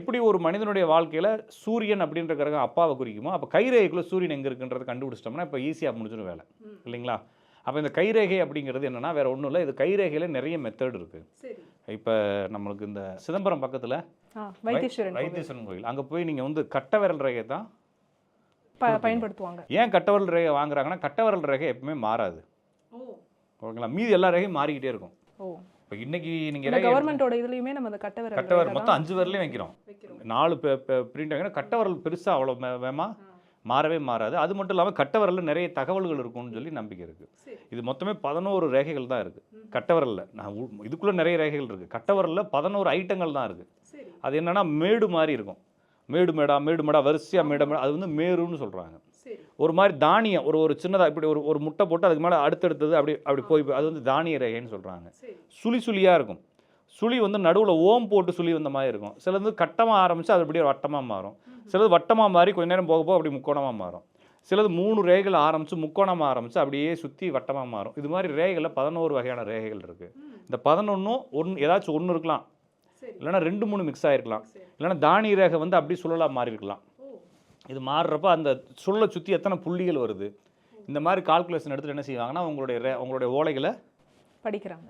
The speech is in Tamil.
எப்படி ஒரு மனிதனுடைய வாழ்க்கையில் சூரியன் அப்படின்ற கிரகம் அப்பாவை குறிக்குமோ அப்போ கைரேகைக்குள்ளே சூரியன் எங்கே இருக்குன்றதை கண்டுபிடிச்சிட்டோம்னா இப்போ ஈஸியாக முடிஞ்சிடும் வேலை. இல்லைங்களா? அப்போ இந்த கைரேகை அப்படிங்கிறது என்னன்னா வேற ஒன்றும் இல்லை இது கைரேகையில் நிறைய மெத்தட் இருக்குது இப்போ நம்மளுக்கு இந்த சிதம்பரம் பக்கத்தில் வைத்தீஸ்வரன். வைத்தீஸ்வரன் கோயில் அங்கே போய் நீங்கள் வந்து கட்ட விரல் ரேகை தான் பயன்படுத்துவாங்க. ஏன் கட்ட விரல் ரேகை வாங்குறாங்கன்னா கட்ட விரல் ரேகை எப்பவுமே மாறாது. ஓகேங்களா? மீதி எல்லா ரேகையும் மாறிக்கிட்டே இருக்கும். ஓ. இப்போ இன்னைக்கு நீங்கள் இந்த ரேகை கவர்மெண்டோட இதுலயுமே நம்ம அந்த கட்ட கட்ட விரல் விரல் மொத்தம் அஞ்சு விரலையும் வைக்கிறோம். நாலு பிரிண்ட் வைக்கிறோம் கட்ட விரல் பெருசாக அவ்வளோ வேமா மாறவே மாறாது. அது மட்டும் இல்லாமல் கட்ட விரல்ல நிறைய தகவல்கள் இருக்கும்னு சொல்லி நம்பிக்கை இருக்குது இது மொத்தமே பதினோரு ரேகைகள் தான் இருக்குது கட்ட விரல்ல நான் இதுக்குள்ள நிறைய ரேகைகள் இருக்குது கட்ட விரல்ல பதினோரு ஐட்டங்கள் தான் இருக்குது அது என்னன்னா மேடு மாதிரி இருக்கும். மேடு மேடா மேடு மேடா வரிசையாக மேடு மேடா அது வந்து மேருன்னு சொல்கிறாங்க ஒரு மாதிரி தானியம் ஒரு ஒரு சின்னதாக இப்படி ஒரு ஒரு முட்டை போட்டு அதுக்கு மேலே அடுத்தடுத்தது அப்படி அப்படி போய் அது வந்து தானிய ரேகைன்னு சொல்கிறாங்க சுழி சுழியாக இருக்கும். சுழி வந்து நடுவில் ஓம் போட்டு சுழி வந்த மாதிரி இருக்கும். சிலது கட்டமாக ஆரம்பித்து அது அப்படியே வட்டமாக மாறும். சிலது வட்டமாக மாறி கொஞ்ச நேரம் போக போக அப்படி முக்கோணமாக மாறும். சிலது மூணு ரேகைகள் ஆரம்பித்து முக்கோணமாக ஆரம்பித்து அப்படியே சுற்றி வட்டமாக மாறும். இது மாதிரி ரேகைகளில் பதினோரு வகையான ரேகைகள் இருக்குது இந்த பதினொன்றும் ஒன்று ஏதாச்சும் ஒன்று இருக்கலாம். இல்லைன்னா ரெண்டு மூணு மிக்ஸ் ஆகிருக்கலாம் இல்லைன்னா தானிய ரேகை வந்து அப்படியே சுழலாக மாறி இருக்கலாம் ஓ. இது மாறுறப்ப அந்த சுழலை சுற்றி எத்தனை புள்ளிகள் வருது? இந்த மாதிரி கால்குலேஷன் எடுத்துகிட்டு என்ன செய்வாங்கன்னா உங்களுடைய ரே உங்களுடைய ஓலைகளை படிக்கிறாங்க.